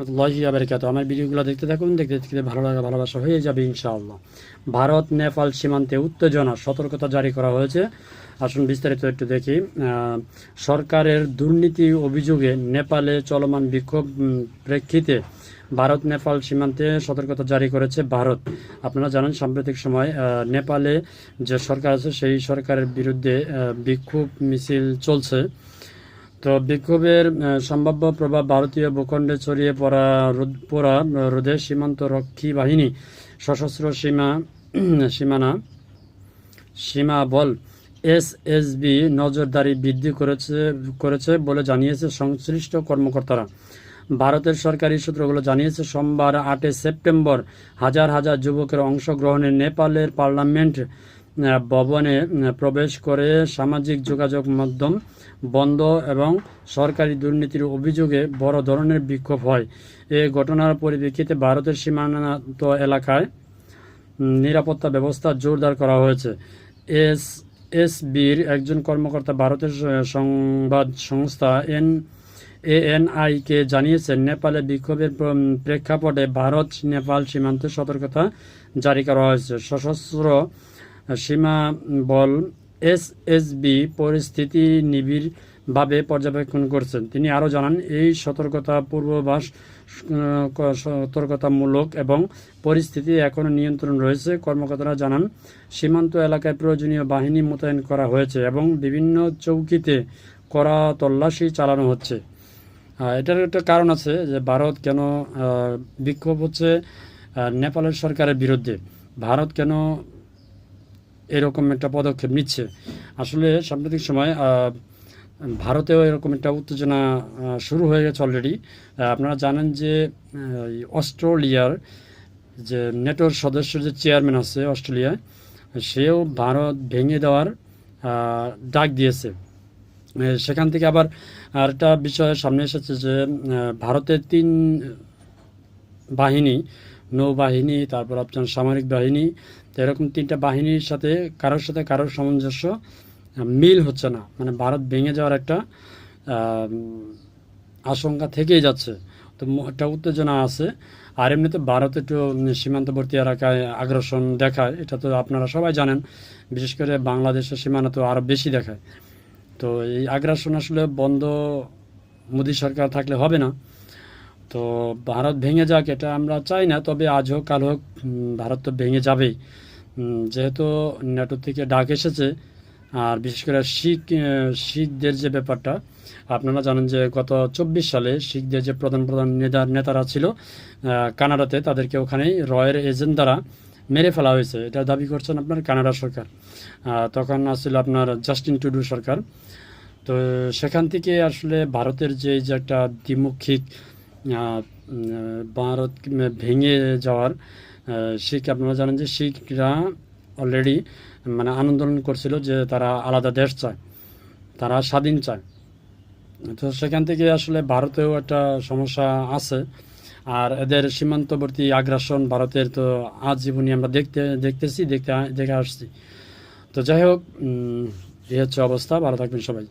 রহমতুল্লাহি আবরকাত আমার ভিডিওগুলো দেখতে থাকুন, দেখতে দেখতে ভালো লাগা, ভালোবাসা হয়ে যাবে ইনশাআল্লাহ। ভারত, নেপাল সীমান্তে উত্তেজনা, সতর্কতা জারি করা হয়েছে। আসুন বিস্তারিত একটু দেখি। সরকারের দুর্নীতি অভিযোগে নেপালে চলমান বিক্ষোভ প্রেক্ষিতে ভারত, নেপাল সীমান্তে সতর্কতা জারি করেছে ভারত। আপনারা জানেন, সাম্প্রতিক সময় নেপালে যে সরকার আছে, সেই সরকারের বিরুদ্ধে বিক্ষোভ মিছিল চলছে। তো বিক্ষোভের সম্ভাব্য প্রভাব ভারতীয় ভূখণ্ডে ছড়িয়ে পড়া পড়া রোধে সীমান্ত রক্ষী বাহিনী, সশস্ত্র সীমা সীমানা, সীমা বল এসএসবি নজরদারি বৃদ্ধি করেছে করেছে বলে জানিয়েছে সংশ্লিষ্ট কর্মকর্তারা। ভারতের সরকারি সূত্রগুলো জানিয়েছে, সোমবার আটই সেপ্টেম্বর হাজার হাজার যুবকের অংশগ্রহণে নেপালের পার্লামেন্ট ভবনে প্রবেশ করে সামাজিক যোগাযোগ মাধ্যম বন্ধ এবং সরকারি দুর্নীতির অভিযোগে বড় ধরনের বিক্ষোভ হয়। এই ঘটনার পরিপ্রেক্ষিতে ভারতের সীমান্ত এলাকায় নিরাপত্তা ব্যবস্থা জোরদার করা হয়েছে। এস, এসবির একজন কর্মকর্তা ভারতের সংবাদ সংস্থা এন, এএনআইকে জানিয়েছেন, নেপালে বিক্ষোভের প্রেক্ষাপটে ভারত, নেপাল সীমান্তে সতর্কতা জারি করা হয়েছে। সশস্ত্র সীমা বল এসএসবি পরিস্থিতি নিবিড়ভাবে পর্যবেক্ষণ করছেন। তিনি আরও জানান, এই সতর্কতা পূর্বাভাস সতর্কতামূলক এবং পরিস্থিতি এখনও নিয়ন্ত্রণ রয়েছে। কর্মকর্তারা জানান, সীমান্ত এলাকায় প্রয়োজনীয় বাহিনী মোতায়েন করা হয়েছে এবং বিভিন্ন চৌকিতে করা তল্লাশি চালানো হচ্ছে। এটার একটা কারণ আছে যে ভারত কেন বিক্ষোভ হচ্ছে নেপালের সরকারের বিরুদ্ধে। ভারত কেন এরকম একটা পদক্ষেপ নিচ্ছে। আসলে সাম্প্রতিক সময় ভারতেও এরকম একটা উত্তেজনা শুরু হয়ে গেছে অলরেডি আপনারা জানেন যে অস্ট্রেলিয়ার যে নেটোর সদস্য যে চেয়ারম্যান আছে অস্ট্রেলিয়ায়, সেও ভারত ভেঙে দেওয়ার ডাক দিয়েছে। সেখান থেকে আবার আরেকটা বিষয় সামনে এসেছে যে ভারতের তিন বাহিনী নৌবাহিনী, তারপর আপনার সামরিক বাহিনী এরকম তিনটা বাহিনীর সাথে, কারোর সাথে কারোর সামঞ্জস্য মিল হচ্ছে না। মানে ভারত ভেঙে যাওয়ার একটা আশঙ্কা থেকেই যাচ্ছে। তো একটা উত্তেজনা আছে। আর এমনিতে ভারত একটু সীমান্তবর্তী এলাকায় আগ্রাসন দেখায়, এটা তো আপনারা সবাই জানেন। বিশেষ করে বাংলাদেশের সীমানা তো আরও বেশি দেখায়। তো এই আগ্রাসন আসলে বন্ধ মোদী সরকার থাকলে হবে না। তো ভারত ভেঙে যাক, এটা আমরা চাই না, তবে আজ হোক, কাল হোক ভারত তো ভেঙে যাবেই। যেহেতু নেটো থেকে ডাক এসেছে, আর বিশেষ করে শিখ শিখদের যে ব্যাপারটা, আপনারা জানেন যে গত চব্বিশ সালে শিখদের যে প্রধান প্রধান নেতা, নেতারা ছিল কানাডাতে, তাদেরকে ওখানেই রয়ের এজেন্ট দ্বারা মেরে ফেলা হয়েছে। এটা দাবি করছেন আপনার কানাডা সরকার। তখন আসছিল আপনার জাস্টিন টুডু সরকার। তো সেখান থেকে আসলে ভারতের যে যে একটা দ্বিমুখিক ভারত ভেঙে যাওয়ার শিখ আপনারা জানেন যে শিখরা অলরেডি মানে আন্দোলন করছিল যে তারা আলাদা দেশ চায়, তারা স্বাধীন চায়। তো সেখান থেকে আসলে ভারতেও একটা সমস্যা আছে। আর এদের সীমান্তবর্তী আগ্রাসন ভারতের তো আজীবনই আমরা দেখতে, দেখতেছি দেখতে দেখে আসছি। তো যাই হোক এই হচ্ছে অবস্থা। ভালো থাকবেন সবাই।